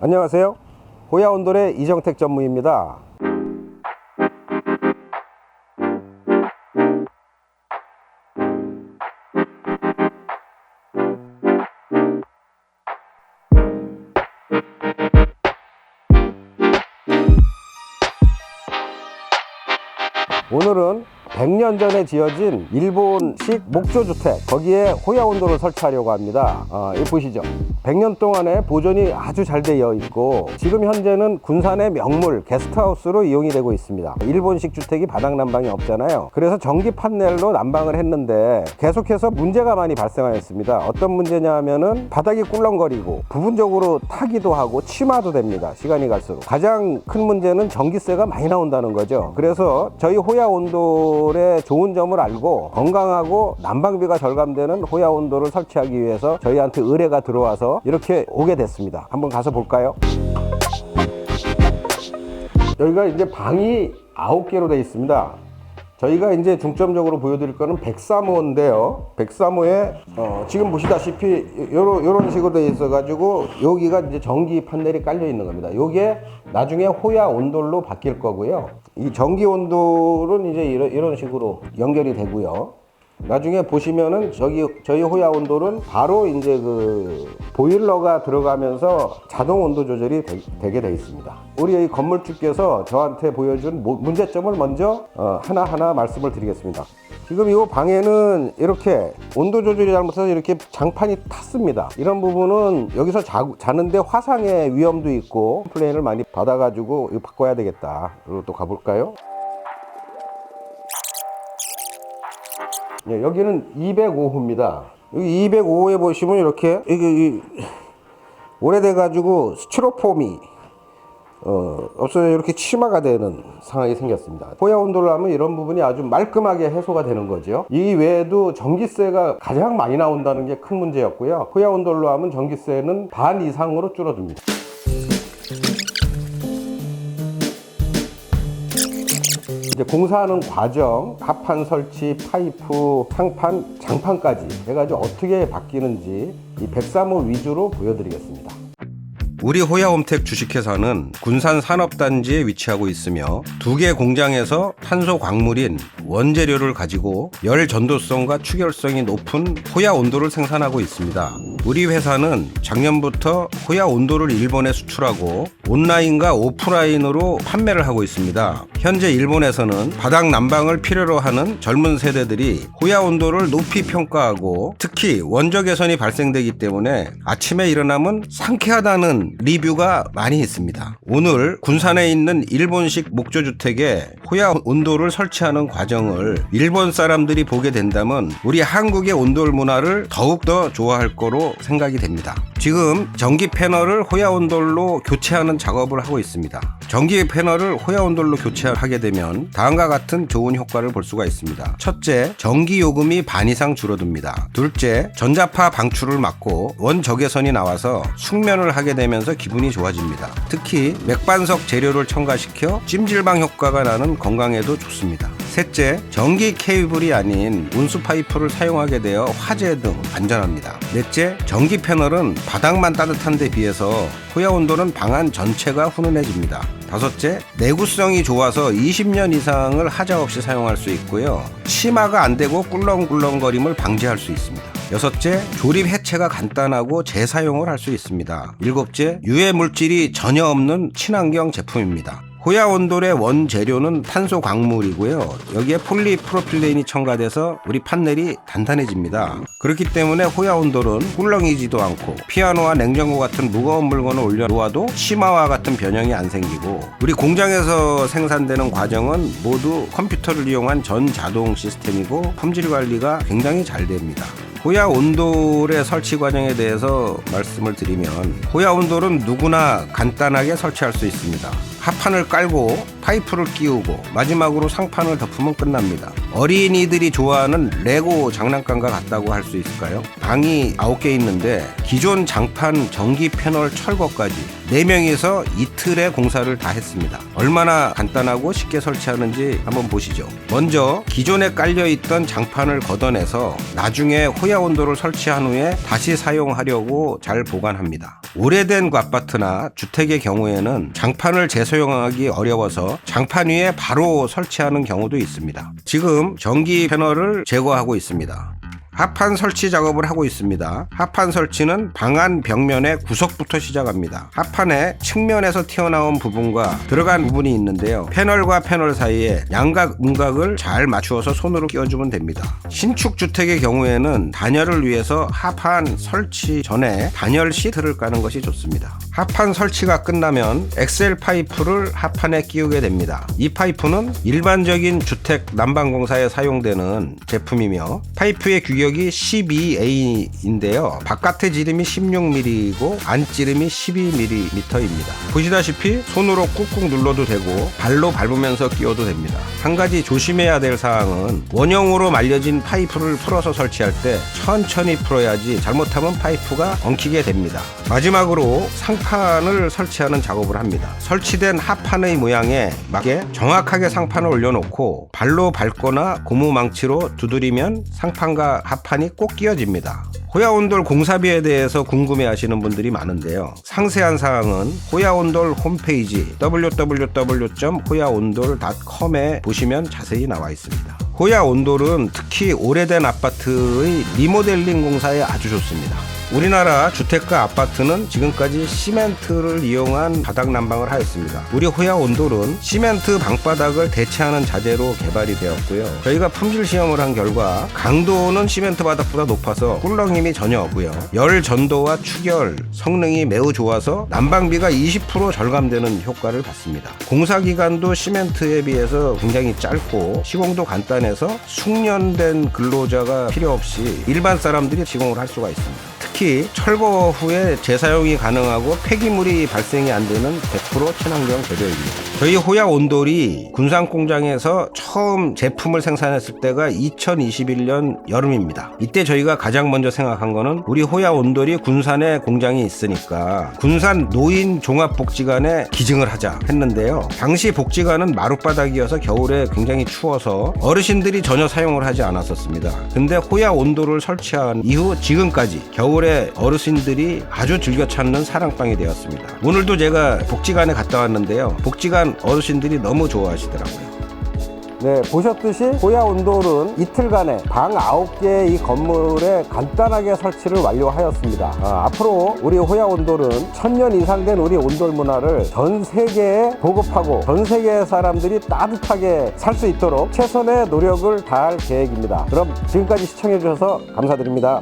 안녕하세요. 호야 온돌의 이정택 전무입니다. 오늘은 100년 전에 지어진 일본식 목조주택 거기에 호야온도를 설치하려고 합니다 어, 이 보시죠 100년 동안에 보존이 아주 잘 되어 있고 지금 현재는 군산의 명물 게스트하우스로 이용이 되고 있습니다. 일본식 주택이 바닥 난방이 없잖아요. 그래서 전기 판넬로 난방을 했는데 계속해서 문제가 많이 발생하였습니다. 어떤 문제냐 하면은 바닥이 꿀렁거리고 부분적으로 타기도 하고 침하도 됩니다. 시간이 갈수록. 가장 큰 문제는 전기세가 많이 나온다는 거죠. 그래서 저희 호야 온돌의 좋은 점을 알고 건강하고 난방비가 절감되는 호야 온돌을 설치하기 위해서 저희한테 의뢰가 들어와서 이렇게 오게 됐습니다 한번 가서 볼까요? 여기가 이제 방이 아홉 개로 되어 있습니다. 저희가 이제 중점적으로 보여드릴 거는 103호인데요. 103호에 어, 지금 보시다시피 요런, 요런 식으로 되어 있어가지고 여기가 이제 전기 판넬이 깔려 있는 겁니다. 요게 나중에 호야 온돌로 바뀔 거고요. 이 전기 온돌은 이제 이런, 이런 식으로 연결이 되고요. 나중에 보시면은 저기 저희 호야 온돌은 바로 이제 그 보일러가 들어가면서 자동 온도 조절이 되, 게돼 있습니다. 우리 이 건물주께서 저한테 보여준 모- 문제점을 먼저 어, 하나하나 말씀을 드리겠습니다. 지금 이 방에는 이렇게 온도 조절이 잘못해서 이렇게 장판이 탔습니다. 이런 부분은 여기서 자, 자는데 화상의 위험도 있고 플레인을 많이 받아가지고 바꿔야 되겠다. 그리고 또 가볼까요? 예, 여기는 205호입니다. 여기 205호에 보시면 이렇게 이게 이, 오래돼 가지고 스티로폼이 어, 없어져 이렇게 치마가 되는 상황이 생겼습니다. 호야 온도를 하면 이런 부분이 아주 말끔하게 해소가 되는 거죠. 이 외에도 전기세가 가장 많이 나온다는 게 큰 문제였고요. 호야 온도로 하면 전기세는 반 이상으로 줄어듭니다. 이제 공사하는 과정, 합판 설치, 파이프, 상판, 장판까지 해가지고 어떻게 바뀌는지 이 103호 위주로 보여드리겠습니다. 우리 호야홈택 주식회사는 군산 산업단지에 위치하고 있으며 두 개 공장에서 탄소 광물인 원재료를 가지고 열 전도성과 추결성이 높은 호야 온도를 생산하고 있습니다. 우리 회사는 작년부터 호야 온도를 일본에 수출하고 온라인과 오프라인으로 판매를 하고 있습니다. 현재 일본에서는 바닥 난방을 필요로 하는 젊은 세대들이 호야 온도를 높이 평가하고 특히 원저 개선이 발생되기 때문에 아침에 일어나면 상쾌하다는 리뷰가 많이 있습니다. 오늘 군산에 있는 일본식 목조주택에 호야 온도를 설치하는 과정 을 일본 사람들이 보게 된다면 우리 한국의 온돌 문화를 더욱더 좋아할 거로 생각이 됩니다. 지금 전기 패널을 호야 온돌로 교체하는 작업을 하고 있습니다. 전기 패널을 호야 온돌로 교체하게 되면 다음과 같은 좋은 효과를 볼 수가 있습니다. 첫째, 전기 요금이 반 이상 줄어듭니다. 둘째, 전자파 방출을 막고 원적외선이 나와서 숙면을 하게 되면서 기분이 좋아집니다. 특히 맥반석 재료를 첨가시켜 찜질방 효과가 나는 건강에도 좋습니다. 셋째, 전기 케이블이 아닌 운수 파이프를 사용하게 되어 화재 등 안전합니다. 넷째, 전기 패널은 바닥만 따뜻한 데 비해서 호야 온도는 방 안 전체가 훈훈해집니다. 다섯째, 내구성이 좋아서 20년 이상을 하자 없이 사용할 수 있고요. 치마가 안 되고 꿀렁꿀렁거림을 방지할 수 있습니다. 여섯째, 조립 해체가 간단하고 재사용을 할 수 있습니다. 일곱째, 유해 물질이 전혀 없는 친환경 제품입니다. 호야 온돌의 원재료는 탄소 광물이고요. 여기에 폴리프로필레인이 첨가돼서 우리 판넬이 단단해집니다. 그렇기 때문에 호야 온돌은 꿀렁이지도 않고 피아노와 냉장고 같은 무거운 물건을 올려 놓아도 치마와 같은 변형이 안 생기고 우리 공장에서 생산되는 과정은 모두 컴퓨터를 이용한 전자동 시스템이고 품질 관리가 굉장히 잘 됩니다. 호야 온돌의 설치 과정에 대해서 말씀을 드리면 호야 온돌은 누구나 간단하게 설치할 수 있습니다. 합판을 깔고 파이프를 끼우고 마지막으로 상판을 덮으면 끝납니다. 어린이들이 좋아하는 레고 장난감과 같다고 할 수 있을까요? 방이 9개 있는데 기존 장판 전기 패널 철거까지 4명이서 이틀의 공사를 다 했습니다. 얼마나 간단하고 쉽게 설치하는지 한번 보시죠. 먼저 기존에 깔려있던 장판을 걷어내서 나중에 호야 온도를 설치한 후에 다시 사용하려고 잘 보관합니다. 오래된 아파트나 주택의 경우에는 장판을 재 사용하기 어려워서 장판 위에 바로 설치하는 경우도 있습니다. 지금 전기 패널을 제거하고 있습니다. 하판 설치 작업을 하고 있습니다. 하판 설치는 방안 벽면의 구석부터 시작합니다. 하판의 측면에서 튀어나온 부분과 들어간 부분이 있는데요. 패널과 패널 사이에 양각 음각을 잘 맞추어서 손으로 끼워주면 됩니다. 신축 주택의 경우에는 단열을 위해서 하판 설치 전에 단열 시트를 까는 것이 좋습니다. 하판 설치가 끝나면 엑셀 파이프를 하판에 끼우게 됩니다. 이 파이프는 일반적인 주택 난방공사에 사용되는 제품이며 파이프의 규격이 12A인데요. 바깥의 지름이 16mm이고 안 지름이 12mm입니다. 보시다시피 손으로 꾹꾹 눌러도 되고 발로 밟으면서 끼워도 됩니다. 한 가지 조심해야 될 사항은 원형으로 말려진 파이프를 풀어서 설치할 때 천천히 풀어야지 잘못하면 파이프가 엉키게 됩니다. 마지막으로 상 판을 설치하는 작업을 합니다. 설치된 하판의 모양에 맞게 정확하게 상판을 올려놓고 발로 밟거나 고무망치로 두드리면 상판과 하판이 꼭 끼어집니다. 호야온돌 공사비에 대해서 궁금해 하시는 분들이 많은데요. 상세한 사항은 호야온돌 홈페이지 www.호야온돌.com에 보시면 자세히 나와 있습니다. 호야 온돌은 특히 오래된 아파트의 리모델링 공사에 아주 좋습니다. 우리나라 주택가 아파트는 지금까지 시멘트를 이용한 바닥 난방을 하였습니다. 우리 호야 온돌은 시멘트 방바닥을 대체하는 자재로 개발이 되었고요. 저희가 품질 시험을 한 결과 강도는 시멘트 바닥보다 높아서 꿀렁 힘이 전혀 없고요. 열 전도와 축열 성능이 매우 좋아서 난방비가 20% 절감되는 효과를 받습니다. 공사 기간도 시멘트에 비해서 굉장히 짧고 시공도 간단해서 숙련된 근로자가 필요 없이 일반 사람들이 시공을 할 수가 있습니다. 특히 철거 후에 재사용이 가능하고 폐기물이 발생이 안 되는 100% 친환경 재료입니다. 저희 호야 온돌이 군산 공장에서 처음 제품을 생산했을 때가 2021년 여름입니다. 이때 저희가 가장 먼저 생각한 거는 우리 호야 온돌이 군산에 공장이 있으니까 군산 노인 종합복지관에 기증을 하자 했는데요. 당시 복지관은 마룻바닥이어서 겨울에 굉장히 추워서 어르신들이 전혀 사용을 하지 않았었습니다. 근데 호야 온돌을 설치한 이후 지금까지 겨울에 어르신들이 아주 즐겨 찾는 사랑방이 되었습니다. 오늘도 제가 복지관에 갔다 왔는데요. 복지관 어르신들이 너무 좋아하시더라고요. 네, 보셨듯이 호야 온돌은 이틀간에 방 9개의 이 건물에 간단하게 설치를 완료하였습니다. 아, 앞으로 우리 호야 온돌은 천년 이상 된 우리 온돌 문화를 전 세계에 보급하고 전 세계 사람들이 따뜻하게 살 수 있도록 최선의 노력을 다할 계획입니다. 그럼 지금까지 시청해 주셔서 감사드립니다.